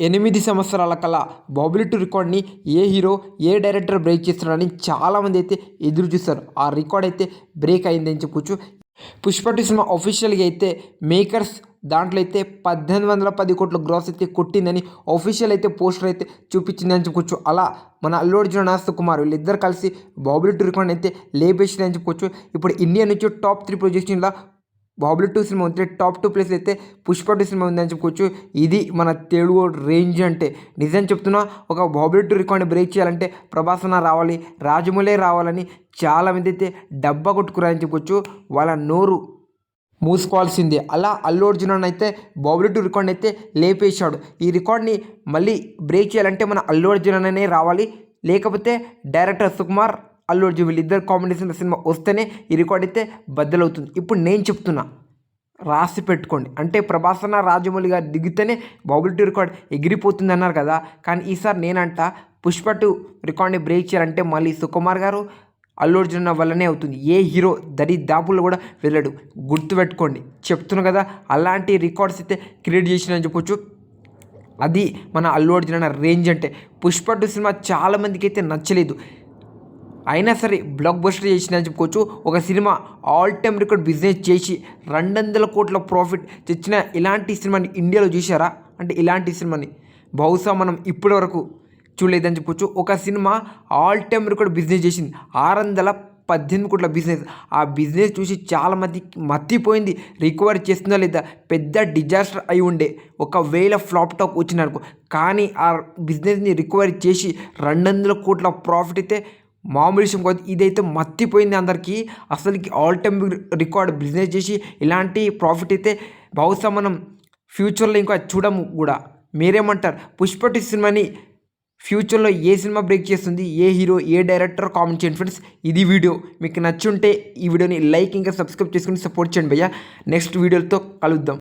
ఎనిమిది సంవత్సరాల కల బాబులి రికార్డ్ని ఏ హీరో ఏ డైరెక్టర్ బ్రేక్ చేస్తున్నాడని చాలామంది అయితే ఎదురు చూస్తారు. ఆ రికార్డ్ అయితే బ్రేక్ అయిందని చెప్పొచ్చు. పుష్ప టూ సినిమా అఫీషియల్గా అయితే మేకర్స్ దాంట్లో అయితే పద్దెనిమిది వందల పది కోట్ల గ్రాస్ అయితే కొట్టిందని అఫీషియల్ అయితే పోస్టర్ అయితే చూపించిందని చెప్పుకోవచ్చు అలా మన అల్లు అర్జున్ నాస్త కుమార్ వీళ్ళిద్దరు కలిసి బాబులెట్ టూ రికార్డ్ అయితే లేపేసిందని చెప్పుకోవచ్చు ఇప్పుడు ఇండియా నుంచి టాప్ త్రీ ప్రొజెక్షన్లో బాహుబలి టూ సినిమా ఉంటే టాప్ టూ ప్లేస్లో అయితే పుష్ప టూ సినిమా ఉందని చెప్పుకోవచ్చు. ఇది మన తెలుగు రేంజ్ అంటే. నిజం చెప్తున్నా ఒక బాబులీ టూ రికార్డ్ని బ్రేక్ చేయాలంటే ప్రభాసన రావాలి రాజమౌళి రావాలని చాలామంది అయితే డబ్బా కొట్టుకురారని చెప్పుకోవచ్చు. వాళ్ళ నోరు మూసుకోవాల్సిందే. అలా అల్లు అర్జున్ అయితే బాబులి టూ రికార్డ్ని అయితే లేపేశాడు. ఈ రికార్డ్ని మళ్ళీ బ్రేక్ చేయాలంటే మన అల్లు అర్జున్ అనే రావాలి. లేకపోతే డైరెక్టర్ సుకుమార్ అల్లు అర్జున్ వీళ్ళిద్దరు కాంబినేషన్ సినిమా వస్తేనే ఈ రికార్డ్ అయితే బద్దలవుతుంది. ఇప్పుడు నేను చెప్తున్నా రాసి పెట్టుకోండి. అంటే ప్రభాస్ అన్న రాజమౌళి గారు దిగితేనే బాబుల్ టూ రికార్డ్ ఎగిరిపోతుంది అన్నారు కదా. కానీ ఈసారి నేనంట పుష్ప టూ రికార్డ్ని బ్రేక్ చేయాలంటే మళ్ళీ సుకుమార్ గారు అల్లు అర్జున్ వల్లనే అవుతుంది. ఏ హీరో దరి దాపుల్లో కూడా వెళ్ళడు. గుర్తుపెట్టుకోండి చెప్తున్నా కదా అలాంటి రికార్డ్స్ అయితే క్రియేట్ చేసినని చెప్పొచ్చు. అది మన అల్లు అర్జున్ అన్న రేంజ్ అంటే. పుష్ప టూ సినిమా చాలామందికి అయితే నచ్చలేదు. అయినా సరే బ్లాక్ బస్టర్ చేసిన చెప్పుకోవచ్చు. ఒక cinema all time record business చేసి రెండు వందల కోట్ల ప్రాఫిట్ తెచ్చిన ఇలాంటి సినిమాని ఇండియాలో చూసారా అంటే ఇలాంటి సినిమాని. బహుశా మనం ఇప్పటి వరకు చూడలేదని చెప్పుకోవచ్చు. ఒక cinema all time record business చేసింది. ఆరు వందల పద్దెనిమిది కోట్ల బిజినెస్ ఆ బిజినెస్ చూసి చాలామంది మత్తిపోయింది. రికవర్ చేస్తుందా లేదా? పెద్ద డిజాస్టర్ అయి ఉండే ఒకవేళ ఫ్లాప్ టాప్ వచ్చిందనుకో. కానీ ఆ బిజినెస్ని రికవరీ చేసి రెండు వందల కోట్ల ప్రాఫిట్ అయితే మామూలు విషయం కాదు. ఇదైతే మత్తిపోయింది అందరికీ. అసలుకి ఆల్ టైమ్ రికార్డ్ బిజినెస్ చేసి ఇలాంటి ప్రాఫిట్ అయితే బహుశా మనం ఫ్యూచర్లో ఇంకా చూడము కూడా. మీరేమంటారు? పుష్పటి సినిమాని ఫ్యూచర్లో ఏ సినిమా బ్రేక్ చేస్తుంది? ఏ హీరో ఏ డైరెక్టర్ కామెంట్ చేయండి ఫ్రెండ్స్ ఇది వీడియో. మీకు నచ్చుంటే ఈ వీడియోని లైక్ ఇంకా సబ్స్క్రైబ్ చేసుకుని సపోర్ట్ చేయండి భయ్యా. నెక్స్ట్ వీడియోలతో కలుద్దాం.